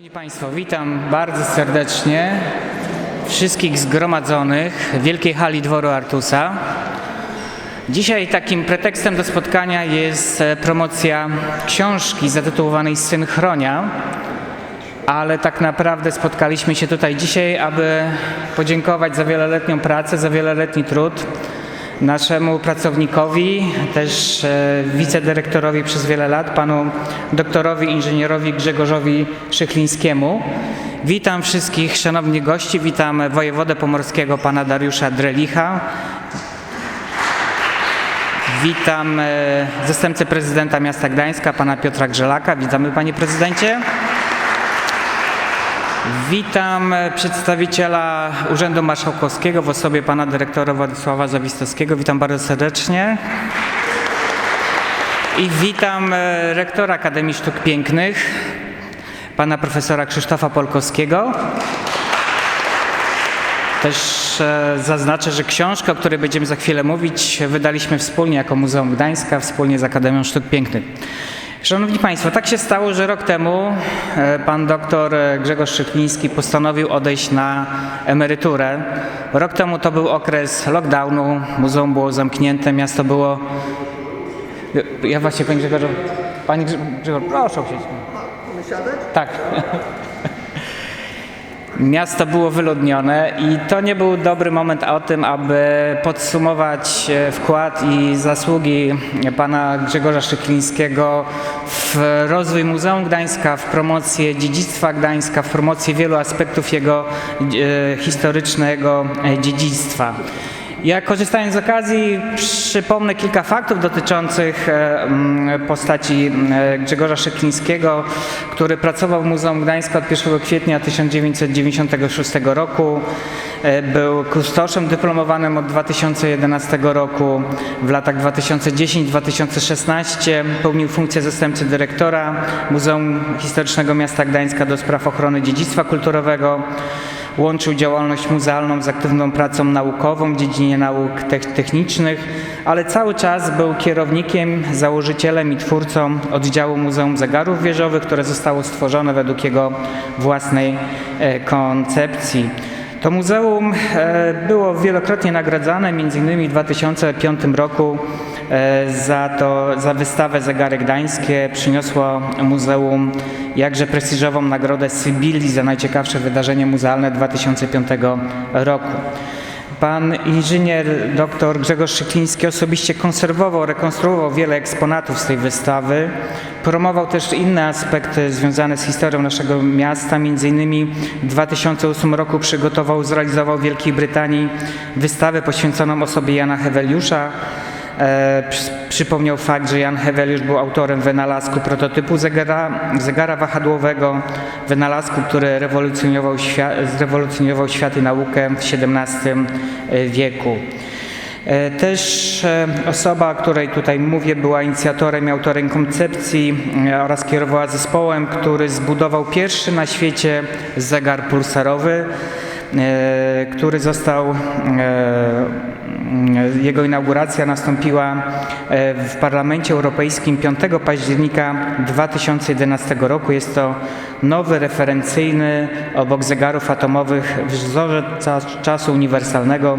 Szanowni Państwo, witam bardzo serdecznie wszystkich zgromadzonych w Wielkiej Hali Dworu Artusa. Dzisiaj takim pretekstem do spotkania jest e, promocja książki zatytułowanej Synchronia, ale tak naprawdę spotkaliśmy się tutaj dzisiaj, aby podziękować za wieloletnią pracę, za wieloletni trud naszemu pracownikowi, też e, wicedyrektorowi przez wiele lat, panu doktorowi inżynierowi Grzegorzowi Szychlińskiemu. Witam wszystkich szanownych gości, witam wojewodę pomorskiego pana Dariusza Drelicha, witam e, zastępcę prezydenta miasta Gdańska, pana Piotra Grzelaka. Witamy panie prezydencie. Witam przedstawiciela Urzędu Marszałkowskiego w osobie pana dyrektora Władysława Zawistowskiego. Witam bardzo serdecznie. I witam e, rektora Akademii Sztuk Pięknych, pana profesora Krzysztofa Polkowskiego. Też e, zaznaczę, że książkę, o której będziemy za chwilę mówić, wydaliśmy wspólnie jako Muzeum Gdańska, wspólnie z Akademią Sztuk Pięknych. Szanowni Państwo, tak się stało, że rok temu e, pan doktor Grzegorz Szychliński postanowił odejść na emeryturę. Rok temu to był okres lockdownu, muzeum było zamknięte, miasto było... Ja właśnie, Panie Grzegorzu, Panie Grzegorz, proszę usiąść. Tak. Miasto było wyludnione i to nie był dobry moment o tym, aby podsumować e, wkład i zasługi pana Grzegorza Szyklińskiego w rozwój Muzeum Gdańska, w promocję dziedzictwa Gdańska, w promocję wielu aspektów jego e, historycznego e, dziedzictwa. Ja korzystając z okazji przypomnę kilka faktów dotyczących e, mm, postaci e, Grzegorza Szeklińskiego, który pracował w Muzeum Gdańska od 1 kwietnia 1996 roku. E, Był kustoszem dyplomowanym od 2011 roku. W latach 2010-2016 pełnił funkcję zastępcy dyrektora Muzeum Historycznego Miasta Gdańska do spraw ochrony dziedzictwa kulturowego. Łączył działalność muzealną z aktywną pracą naukową w dziedzinie nauk tech- technicznych, ale cały czas był kierownikiem, założycielem i twórcą oddziału Muzeum Zegarów Wieżowych, które zostało stworzone według jego własnej e, koncepcji. To muzeum e, było wielokrotnie nagradzane, m.in. w 2005 roku za, to, za wystawę Zegary Gdańskie przyniosło muzeum jakże prestiżową nagrodę Sybilli za najciekawsze wydarzenie muzealne 2005 roku. Pan inżynier dr Grzegorz Szykliński osobiście konserwował, rekonstruował wiele eksponatów z tej wystawy. Promował też inne aspekty związane z historią naszego miasta. Między innymi w 2008 roku przygotował, zrealizował w Wielkiej Brytanii wystawę poświęconą osobie Jana Heweliusza. E, przy- Przypomniał fakt, że Jan Heweliusz był autorem wynalazku prototypu zegara, zegara wahadłowego, wynalazku, który rewolucjonował świat, świat i naukę w XVII wieku. E, Też e, osoba, o której tutaj mówię, była inicjatorem i autorem koncepcji e, oraz kierowała zespołem, który zbudował pierwszy na świecie zegar pulsarowy, e, który został, e, jego inauguracja nastąpiła e, w Parlamencie Europejskim 5 października 2011 roku. Jest to nowy referencyjny obok zegarów atomowych wzorzec czas- czasu uniwersalnego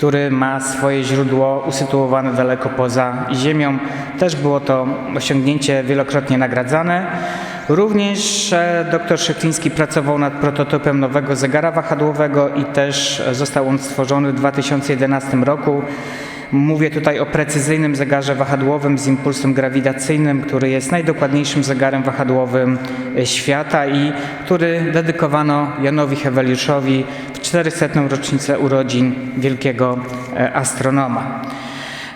który ma swoje źródło usytuowane daleko poza Ziemią. Też było to osiągnięcie wielokrotnie nagradzane. Również e, dr Szekliński pracował nad prototypem nowego zegara wahadłowego i też został on stworzony w 2011 roku. Mówię tutaj o precyzyjnym zegarze wahadłowym z impulsem grawitacyjnym, który jest najdokładniejszym zegarem wahadłowym e, świata i który dedykowano Janowi Heweliuszowi w 400. rocznicę urodzin wielkiego e, astronoma.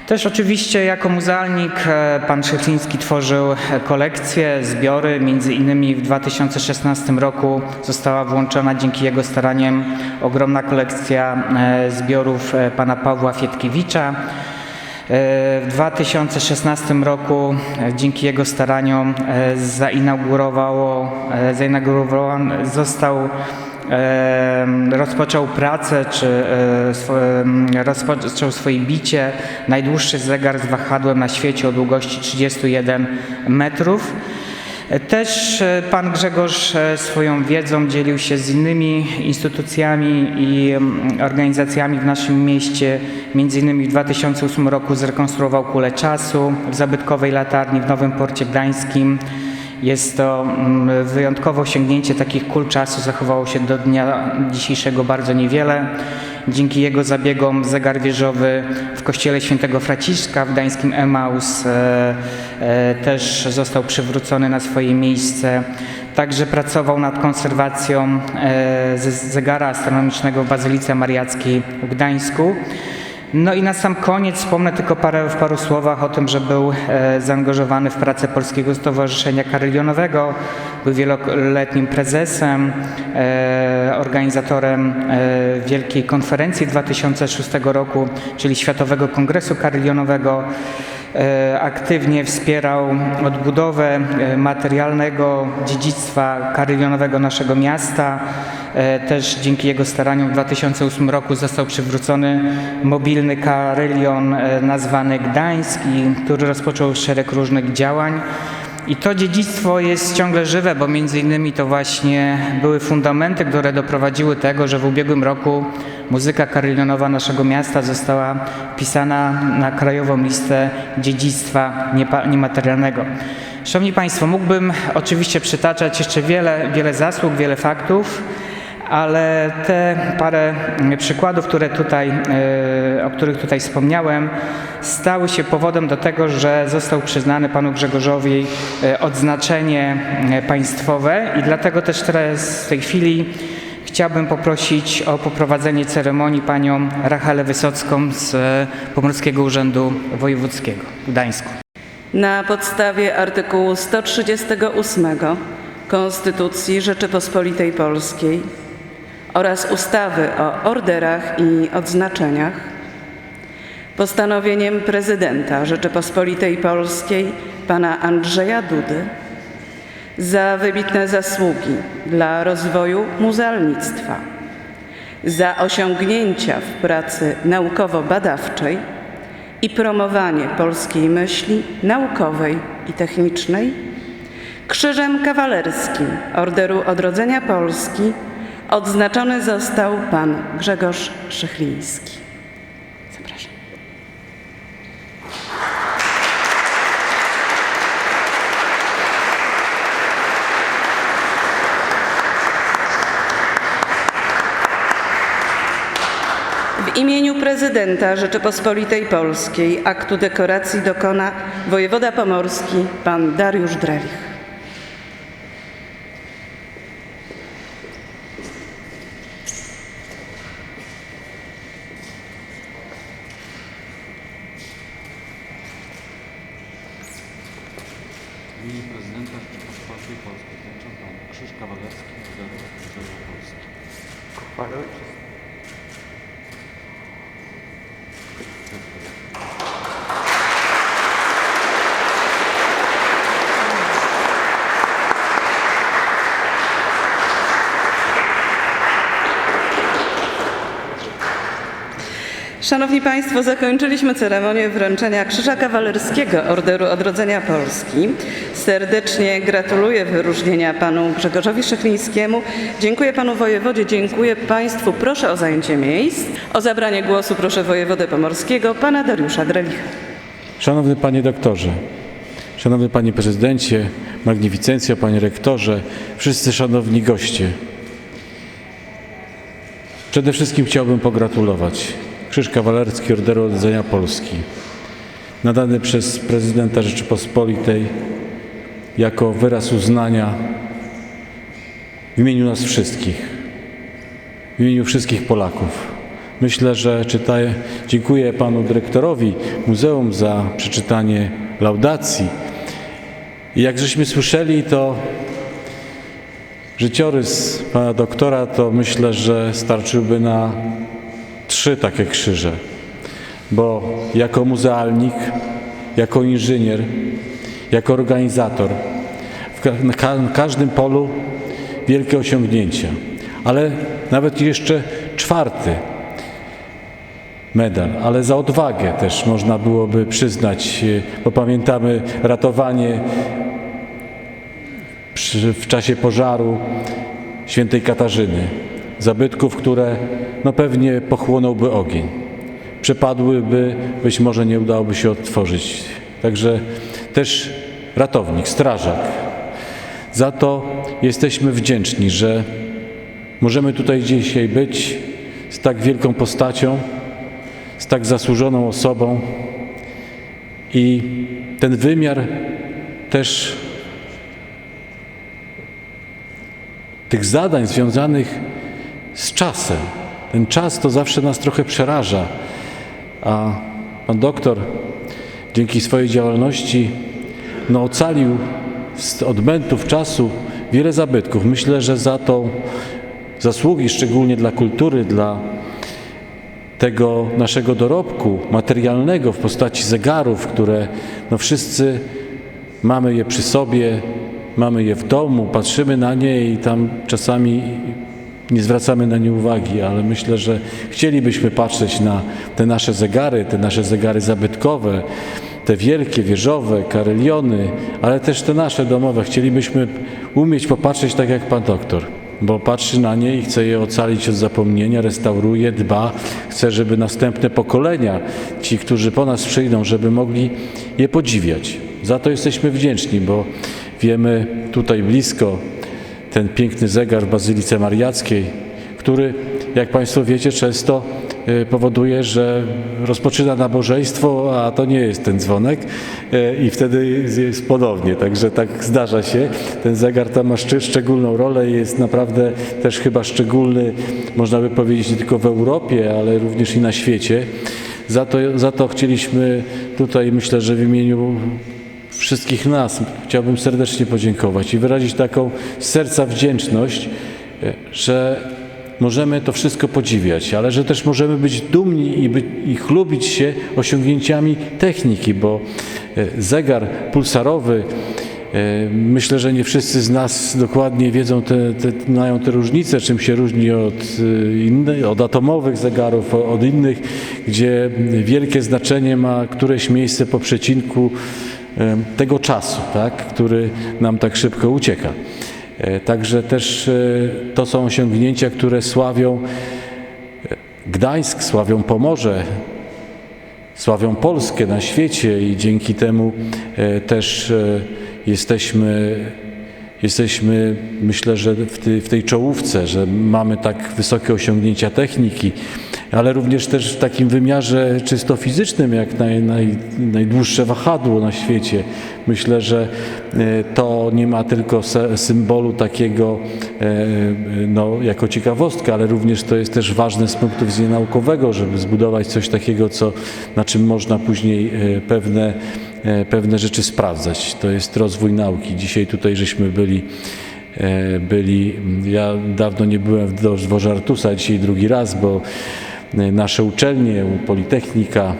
Też oczywiście jako muzealnik e, pan Szychliński tworzył e, kolekcje, zbiory. Między innymi w 2016 roku została włączona dzięki jego staraniom ogromna kolekcja zbiorów pana Pawła Fietkiewicza. E, W 2016 roku e, dzięki jego staraniom e, zainaugurowało, zainaugurowany został rozpoczął pracę, czy rozpoczął swoje bicie. Najdłuższy zegar z wahadłem na świecie o długości 31 metrów. Też e, pan Grzegorz e, swoją wiedzą dzielił się z innymi instytucjami i mm, organizacjami w naszym mieście. Między innymi w 2008 roku zrekonstruował kulę czasu w zabytkowej latarni w Nowym Porcie Gdańskim. Jest to mm, wyjątkowe osiągnięcie takich kul czasu. Zachowało się do dnia dzisiejszego bardzo niewiele. Dzięki jego zabiegom zegar wieżowy w kościele świętego Fraciszka w gdańskim Emaus e, e, też został przywrócony na swoje miejsce. Także pracował nad konserwacją e, ze- zegara astronomicznego w Bazylice Mariackiej w Gdańsku. No i na sam koniec wspomnę tylko parę, w paru słowach o tym, że był e, zaangażowany w pracę Polskiego Stowarzyszenia Karylionowego, był wieloletnim prezesem, e, organizatorem e, Wielkiej Konferencji 2006 roku, czyli Światowego Kongresu Karylionowego. Aktywnie wspierał odbudowę materialnego dziedzictwa karylionowego naszego miasta. Też dzięki jego staraniom w 2008 roku został przywrócony mobilny karylion e, nazwany Gdański, który rozpoczął szereg różnych działań. I to dziedzictwo jest ciągle żywe, bo między innymi to właśnie były fundamenty, które doprowadziły tego, że w ubiegłym roku muzyka karylionowa naszego miasta została pisana na krajową listę dziedzictwa niematerialnego. Szanowni Państwo, mógłbym oczywiście przytaczać jeszcze wiele, wiele zasług, wiele faktów, ale te parę przykładów, które tutaj, e, o których tutaj wspomniałem, stały się powodem do tego, że został przyznany panu Grzegorzowi e, odznaczenie e, państwowe i dlatego też teraz w tej chwili chciałbym poprosić o poprowadzenie ceremonii panią Rachelę Wysocką z Pomorskiego Urzędu Wojewódzkiego w Gdańsku. Na podstawie artykułu 138 Konstytucji Rzeczypospolitej Polskiej oraz ustawy o orderach i odznaczeniach, postanowieniem prezydenta Rzeczypospolitej Polskiej pana Andrzeja Dudy za wybitne zasługi dla rozwoju muzealnictwa, za osiągnięcia w pracy naukowo-badawczej i promowanie polskiej myśli naukowej i technicznej, Krzyżem Kawalerskim Orderu Odrodzenia Polski odznaczony został pan Grzegorz Szychliński. Zapraszam. W imieniu prezydenta Rzeczypospolitej Polskiej aktu dekoracji dokona wojewoda pomorski pan Dariusz Drelich. W imieniu prezydenta Rzeczypospolitej Polskiej wręczam Panu Krzyż Kawalerski Orderu Odrodzenia Polski. Szanowni Państwo, zakończyliśmy ceremonię wręczenia Krzyża Kawalerskiego Orderu Odrodzenia Polski. Serdecznie gratuluję wyróżnienia panu Grzegorzowi Szychlińskiemu. Dziękuję panu wojewodzie, dziękuję państwu. Proszę o zajęcie miejsc. O zabranie głosu proszę wojewodę pomorskiego, pana Dariusza Drelicha. Szanowny Panie Doktorze, Szanowny Panie Prezydencie, Magnificencjo, Panie Rektorze, wszyscy szanowni goście. Przede wszystkim chciałbym pogratulować Krzyż Kawalerski Orderu Odrodzenia Polski, nadany przez Prezydenta Rzeczypospolitej jako wyraz uznania w imieniu nas wszystkich, w imieniu wszystkich Polaków. Myślę, że czytaję, dziękuję panu dyrektorowi muzeum za przeczytanie laudacji. I jak żeśmy słyszeli, to życiorys pana doktora to myślę, że starczyłby na trzy takie krzyże. Bo jako muzealnik, jako inżynier, jako organizator w ka- każdym polu wielkie osiągnięcia. Ale nawet jeszcze czwarty medal, ale za odwagę też można byłoby przyznać, e, bo pamiętamy ratowanie przy, w czasie pożaru świętej Katarzyny. Zabytków, które no pewnie pochłonąłby ogień. Przepadłyby, być może nie udałoby się odtworzyć. Także też ratownik, strażak. Za to jesteśmy wdzięczni, że możemy tutaj dzisiaj być z tak wielką postacią, z tak zasłużoną osobą i ten wymiar też tych zadań związanych z czasem. Ten czas to zawsze nas trochę przeraża, a pan doktor dzięki swojej działalności no, ocalił z odmętów czasu wiele zabytków. Myślę, że za to zasługi, szczególnie dla kultury, dla tego naszego dorobku materialnego w postaci zegarów, które no wszyscy mamy je przy sobie, mamy je w domu, patrzymy na nie i tam czasami nie zwracamy na nie uwagi, ale myślę, że chcielibyśmy patrzeć na te nasze zegary, te nasze zegary zabytkowe, te wielkie, wieżowe, kareliony, ale też te nasze domowe. Chcielibyśmy umieć popatrzeć tak jak pan doktor, bo patrzy na nie i chce je ocalić od zapomnienia, restauruje, dba, chce, żeby następne pokolenia, ci, którzy po nas przyjdą, żeby mogli je podziwiać. Za to jesteśmy wdzięczni, bo wiemy tutaj blisko ten piękny zegar w Bazylice Mariackiej, który, jak Państwo wiecie, często y, powoduje, że rozpoczyna nabożeństwo, a to nie jest ten dzwonek y, i wtedy jest- ponownie. Także tak zdarza się. Ten zegar tam ma szczególną rolę i jest naprawdę też chyba szczególny, można by powiedzieć, nie tylko w Europie, ale również i na świecie. Za to, za to chcieliśmy tutaj, myślę, że w imieniu wszystkich nas chciałbym serdecznie podziękować i wyrazić taką z serca wdzięczność, e, że możemy to wszystko podziwiać, ale że też możemy być dumni i, być, i chlubić się osiągnięciami techniki, bo e, zegar pulsarowy, e, myślę, że nie wszyscy z nas dokładnie wiedzą, te, te, mają te różnice, czym się różni od, inny, od atomowych zegarów, od innych, gdzie wielkie znaczenie ma któreś miejsce po przecinku tego czasu, tak, który nam tak szybko ucieka. E, Także też e, to są osiągnięcia, które sławią e, Gdańsk, sławią Pomorze, sławią Polskę na świecie i dzięki temu też jesteśmy, jesteśmy myślę, że w tej czołówce, że mamy tak wysokie osiągnięcia techniki, ale również też w takim wymiarze czysto fizycznym, jak naj, naj, najdłuższe wahadło na świecie. Myślę, że e, to nie ma tylko symbolu takiego e, no, jako ciekawostka, ale również to jest też ważne z punktu widzenia naukowego, żeby zbudować coś takiego, co, na czym można później e, pewne, e, pewne rzeczy sprawdzać. To jest rozwój nauki. Dzisiaj tutaj żeśmy byli e, byli, ja dawno nie byłem w dworze Artusa, dzisiaj drugi raz, bo e, nasze uczelnie, Politechnika,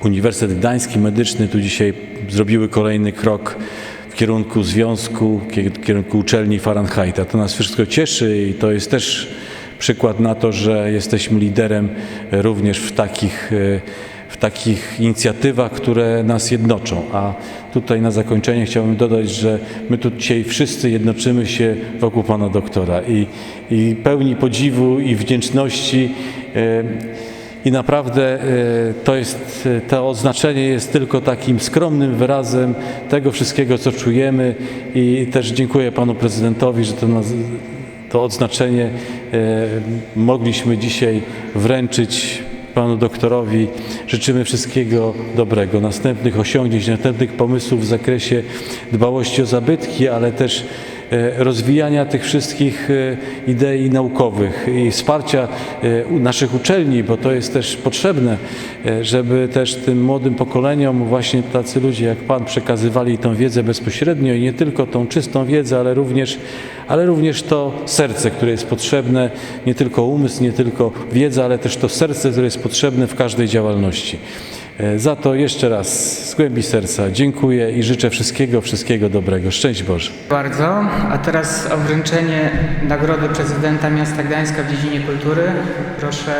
Uniwersytet Gdański Medyczny tu dzisiaj zrobiły kolejny krok w kierunku związku, w kierunku uczelni Fahrenheita. To nas wszystko cieszy i to jest też przykład na to, że jesteśmy liderem również w takich, e, takich inicjatywach, które nas jednoczą. A tutaj na zakończenie chciałbym dodać, że my tu dzisiaj wszyscy jednoczymy się wokół pana doktora i, i pełni podziwu i wdzięczności. e, i naprawdę e, to jest, e, to oznaczenie jest tylko takim skromnym wyrazem tego wszystkiego, co czujemy i też dziękuję panu prezydentowi, że to, to odznaczenie mogliśmy dzisiaj wręczyć panu doktorowi. Życzymy wszystkiego dobrego, następnych osiągnięć, następnych pomysłów w zakresie dbałości o zabytki, ale też rozwijania tych wszystkich e, idei naukowych i wsparcia e, naszych uczelni, bo to jest też potrzebne, e, żeby też tym młodym pokoleniom właśnie tacy ludzie jak Pan przekazywali tą wiedzę bezpośrednio i nie tylko tą czystą wiedzę, ale również, ale również to serce, które jest potrzebne, nie tylko umysł, nie tylko wiedza, ale też to serce, które jest potrzebne w każdej działalności. E, Za to jeszcze raz z głębi serca dziękuję i życzę wszystkiego, wszystkiego dobrego. Szczęść Boże. Bardzo. A teraz o wręczenie Nagrody Prezydenta Miasta Gdańska w dziedzinie kultury. Proszę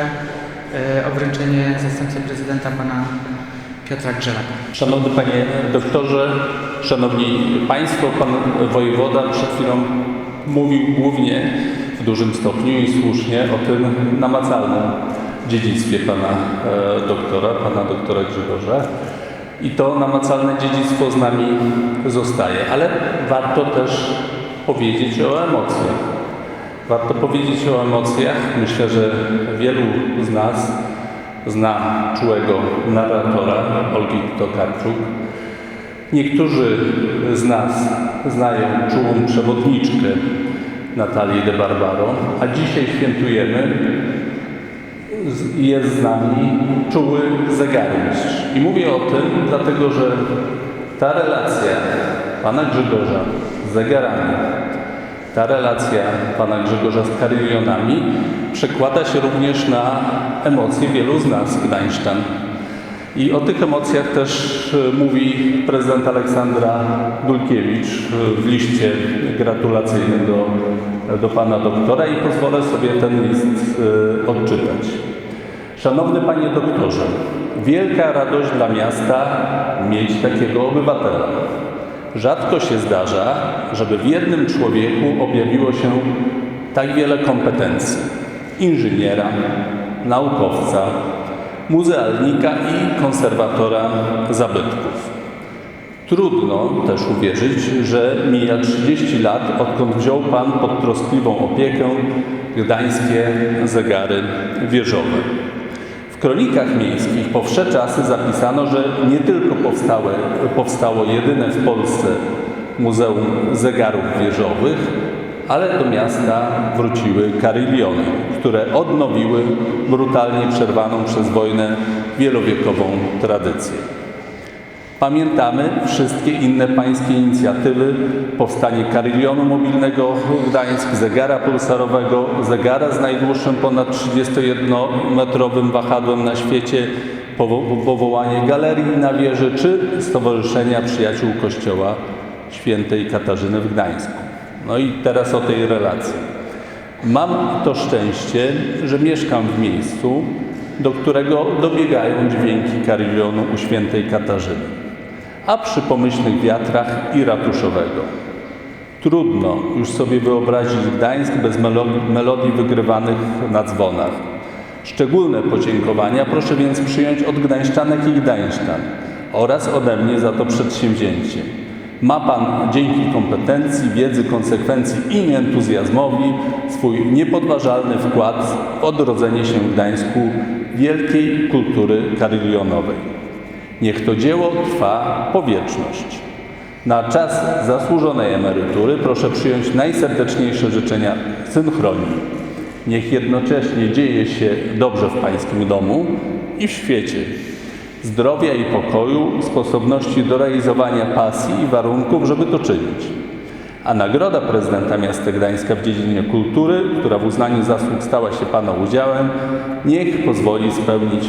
e, o wręczenie zastępcy prezydenta pana Piotra Grzelaka. Szanowny Panie Doktorze, Szanowni Państwo, Pan Wojewoda przed chwilą mówił głównie w dużym stopniu i słusznie o tym namacalnym dziedzictwie Pana e, doktora, Pana doktora Grzegorza. I to namacalne dziedzictwo z nami zostaje, ale warto też powiedzieć o emocjach. Warto powiedzieć o emocjach. Myślę, że wielu z nas zna czułego narratora Olgi Tokarczuk. Niektórzy z nas znają czułą przewodniczkę Natalii de Barbaro, a dzisiaj świętujemy jest z nami czuły zegarmistrz. I mówię o tym, dlatego że ta relacja pana Grzegorza z zegarami, ta relacja pana Grzegorza z karylionami przekłada się również na emocje wielu z nas, Gdańszczan. I o tych emocjach też e, mówi prezydent Aleksandra Dulkiewicz e, w liście gratulacyjnym do, do pana doktora i pozwolę sobie ten list e, odczytać. Szanowny panie doktorze, wielka radość dla miasta mieć takiego obywatela. Rzadko się zdarza, żeby w jednym człowieku objawiło się tak wiele kompetencji: inżyniera, naukowca, muzealnika i konserwatora zabytków. Trudno też uwierzyć, że mija 30 lat, odkąd wziął Pan pod troskliwą opiekę gdańskie zegary wieżowe. Kronikach miejskich po wsze czasy zapisano, że nie tylko powstało jedyne w Polsce Muzeum Zegarów Wieżowych, ale do miasta wróciły karyliony, które odnowiły brutalnie przerwaną przez wojnę wielowiekową tradycję. Pamiętamy wszystkie inne pańskie inicjatywy, powstanie karylionu mobilnego Gdańsk, zegara pulsarowego, zegara z najdłuższym ponad 31-metrowym wahadłem na świecie, powo- powołanie galerii na wieży czy Stowarzyszenia Przyjaciół Kościoła Świętej Katarzyny w Gdańsku. No i teraz o tej relacji. Mam to szczęście, że mieszkam w miejscu, do którego dobiegają dźwięki karylionu u świętej Katarzyny, a przy pomyślnych wiatrach i ratuszowego. Trudno już sobie wyobrazić Gdańsk bez melodii, wygrywanych na dzwonach. Szczególne podziękowania proszę więc przyjąć od Gdańszczanek i Gdańszczan oraz ode mnie za to przedsięwzięcie. Ma Pan dzięki kompetencji, wiedzy, konsekwencji i entuzjazmowi swój niepodważalny wkład w odrodzenie się w Gdańsku wielkiej kultury karylionowej. Niech to dzieło trwa po wieczność. Na czas zasłużonej emerytury proszę przyjąć najserdeczniejsze życzenia synchronii. Niech jednocześnie dzieje się dobrze w Pańskim domu i w świecie. Zdrowia i pokoju, sposobności do realizowania pasji i warunków, żeby to czynić. A nagroda prezydenta miasta Gdańska w dziedzinie kultury, która w uznaniu zasług stała się Pana udziałem, niech pozwoli spełnić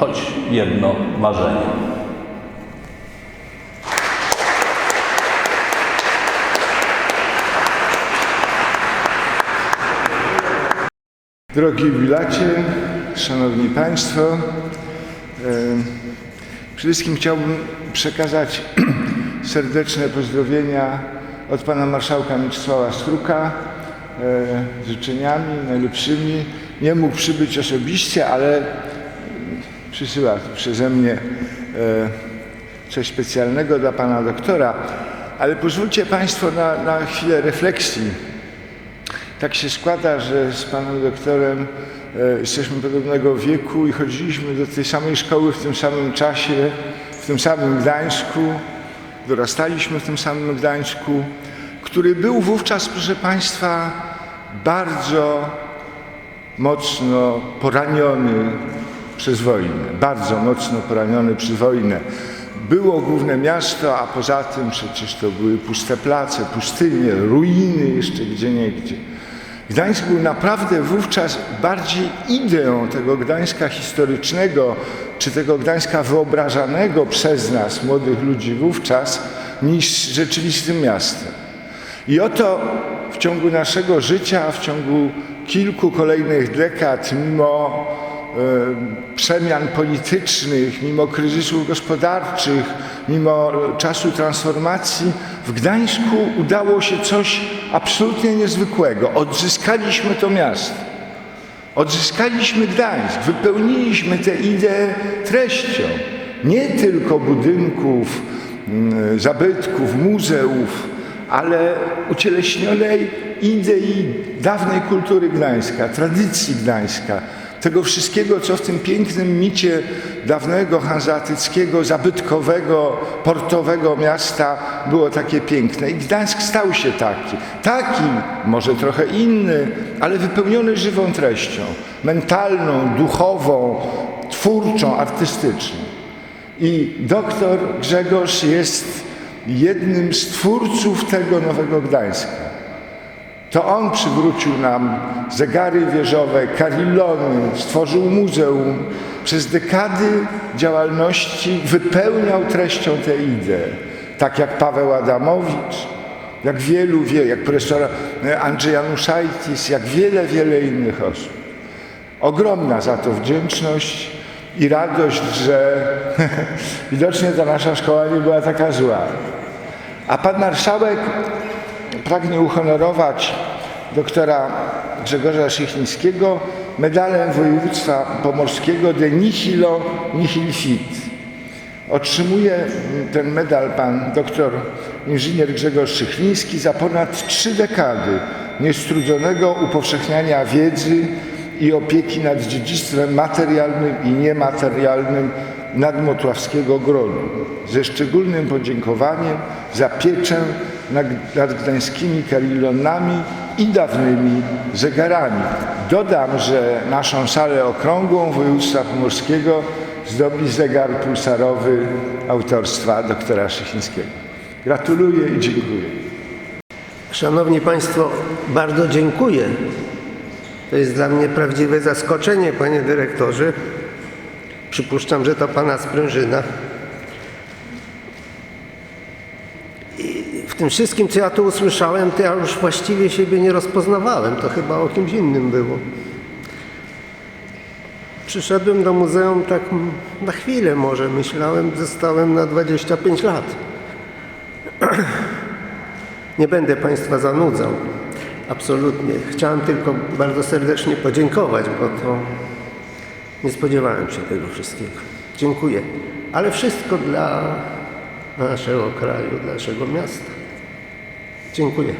choć jedno marzenie. Drogi jubilacie, Szanowni Państwo, przede wszystkim chciałbym przekazać serdeczne pozdrowienia od Pana Marszałka Mieczysława Struka życzeniami najlepszymi. Nie mógł przybyć osobiście, ale przysyła przeze mnie e, coś specjalnego dla Pana Doktora. Ale pozwólcie Państwo na, na chwilę refleksji. Tak się składa, że z panem doktorem e, jesteśmy podobnego wieku i chodziliśmy do tej samej szkoły w tym samym czasie, w tym samym Gdańsku, dorastaliśmy w tym samym Gdańsku, który był wówczas, proszę Państwa, bardzo mocno poraniony przez wojnę, bardzo mocno poraniony przez wojnę. Było główne miasto, a poza tym przecież to były puste place, pustynie, ruiny jeszcze gdzie niegdzie. Gdańsk był naprawdę wówczas bardziej ideą tego Gdańska historycznego, czy tego Gdańska wyobrażanego przez nas, młodych ludzi wówczas, niż rzeczywistym miastem. I oto w ciągu naszego życia, w ciągu kilku kolejnych dekad, mimo przemian politycznych, mimo kryzysów gospodarczych, mimo czasu transformacji, w Gdańsku udało się coś absolutnie niezwykłego. Odzyskaliśmy to miasto. Odzyskaliśmy Gdańsk, wypełniliśmy tę ideę treścią. Nie tylko budynków, mm, zabytków, muzeów, ale ucieleśnionej idei dawnej kultury Gdańska, tradycji Gdańska, tego wszystkiego, co w tym pięknym micie dawnego hanzeatyckiego, zabytkowego, portowego miasta było takie piękne. I Gdańsk stał się taki. Taki, może trochę inny, ale wypełniony żywą treścią, mentalną, duchową, twórczą, artystyczną. I doktor Grzegorz jest jednym z twórców tego nowego Gdańska. To on przywrócił nam zegary wieżowe, karillony, stworzył muzeum. Przez dekady działalności wypełniał treścią tę ideę. Tak jak Paweł Adamowicz, jak wielu, wie, jak profesor Andrzej Januszajtis, jak wiele, wiele innych osób. Ogromna za to wdzięczność i radość, że widocznie ta nasza szkoła nie była taka zła. A pan marszałek pragnie uhonorować doktora Grzegorza Szychlińskiego medalem województwa pomorskiego de nihilo nihil fit. Otrzymuje ten medal pan doktor inżynier Grzegorz Szychliński za ponad trzy dekady niestrudzonego upowszechniania wiedzy i opieki nad dziedzictwem materialnym i niematerialnym nadmotławskiego grodu. Ze szczególnym podziękowaniem za pieczę nad, gdańskimi i dawnymi zegarami. Dodam, że naszą salę okrągłą województwa pomorskiego zdobi zegar pulsarowy autorstwa doktora Szychińskiego. Gratuluję i dziękuję. Szanowni Państwo, bardzo dziękuję. To jest dla mnie prawdziwe zaskoczenie, panie dyrektorze. Przypuszczam, że to pana sprężyna. I w tym wszystkim, co ja tu usłyszałem, to ja już właściwie siebie nie rozpoznawałem. To chyba o kimś innym było. Przyszedłem do muzeum tak na chwilę może. Myślałem, zostałem na 25 lat. Nie będę Państwa zanudzał. Absolutnie. Chciałem tylko bardzo serdecznie podziękować, bo to nie spodziewałem się tego wszystkiego. Dziękuję. Ale wszystko dla naszego kraju, dla naszego miasta. Dziękuję.